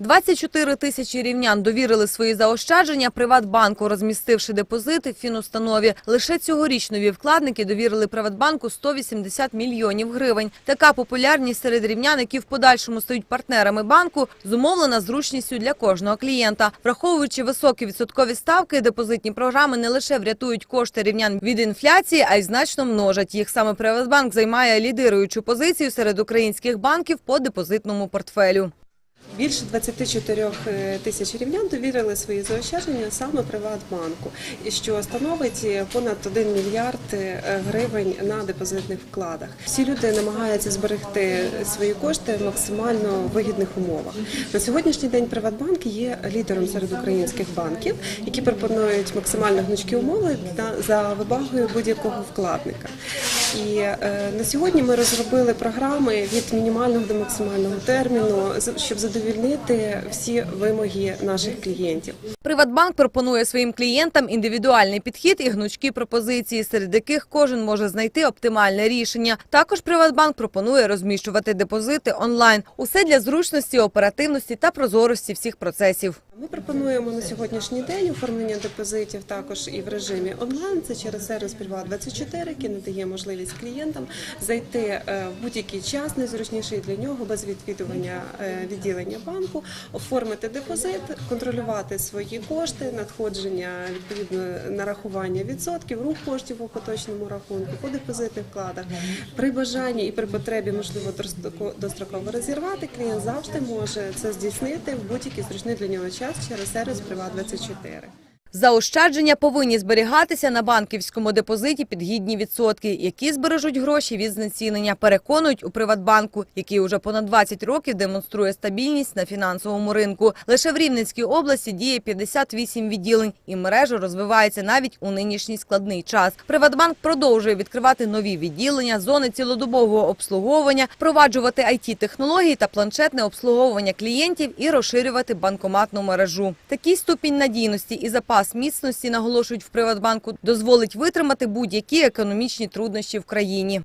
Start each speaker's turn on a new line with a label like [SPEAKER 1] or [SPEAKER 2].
[SPEAKER 1] 24 тисячі рівнян довірили свої заощадження Приватбанку, розмістивши депозити в фінустанові. Лише цьогоріч нові вкладники довірили Приватбанку 180 мільйонів гривень. Така популярність серед рівнян, які в подальшому стають партнерами банку, зумовлена зручністю для кожного клієнта. Враховуючи високі відсоткові ставки, депозитні програми не лише врятують кошти рівнян від інфляції, а й значно множать їх. Саме Приватбанк займає лідируючу позицію серед українських банків по депозитному портфелю.
[SPEAKER 2] Більше 24 тисяч рівнян довірили свої заощадження саме Приватбанку, що становить понад 1 мільярд е, гривень на депозитних вкладах. Всі люди намагаються зберегти свої кошти в максимально вигідних умовах. На сьогоднішній день Приватбанк є лідером серед українських банків, які пропонують максимально гнучкі умови за вибагою будь-якого вкладника. І е, на сьогодні ми розробили програми від мінімального до максимального терміну, щоб задовільнити всі вимоги наших клієнтів.
[SPEAKER 1] Приватбанк пропонує своїм клієнтам індивідуальний підхід і гнучкі пропозиції, серед яких кожен може знайти оптимальне рішення. Також Приватбанк пропонує розміщувати депозити онлайн. Усе для зручності, оперативності та прозорості всіх процесів.
[SPEAKER 2] Ми пропонуємо на сьогоднішній день оформлення депозитів також і в режимі онлайн. Це через сервіс Приват24, який надає можливість клієнтам зайти е, в будь-який час, найзручніший для нього, без відвідування е, відділення банку, оформити депозит, контролювати свої кошти, надходження відповідно нарахування відсотків, рух коштів у поточному рахунку, по депозитних вкладах. При бажанні і при потребі можливо достроково розірвати. Клієнт завжди може це здійснити в будь-який зручний для нього час через сервіс Приват24.
[SPEAKER 1] Заощадження повинні зберігатися на банківському депозиті під гідні відсотки, які збережуть гроші від знецінення, переконують у Приватбанку, який уже понад 20 років демонструє стабільність на фінансовому ринку. Лише в Рівненській області діє 58 відділень, і мережа розвивається навіть у нинішній складний час. Приватбанк продовжує відкривати нові відділення, зони цілодобового обслуговування, впроваджувати IT-технології та планшетне обслуговування клієнтів і розширювати банкоматну мережу. Такий ступінь надійності і запас міцності, наголошують в Приватбанку, дозволить витримати будь-які економічні труднощі в країні.